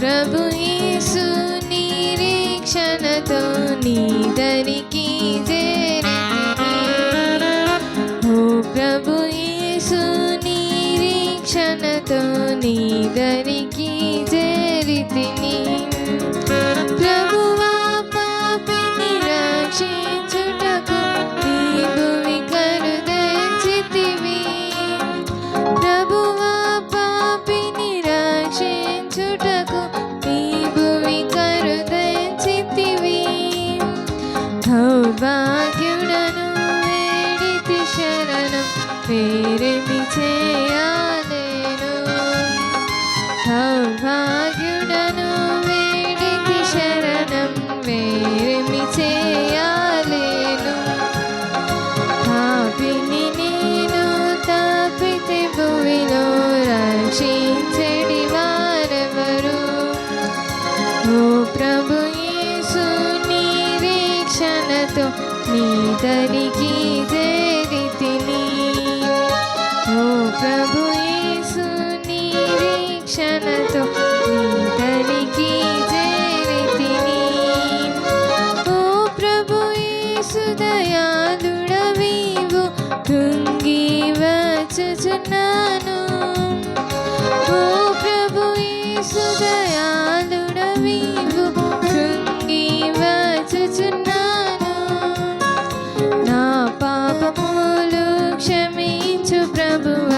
ప్రభు యేసు నిరీక్షణతో నీదరికి ఓ ప్రభు యేసు నిరీక్షణతో నీదరికి సౌభాగ్యుడను వేడితి శరణం వేరే నిరీక్షణతో నీ దరికి చేరితిని ఓ ప్రభు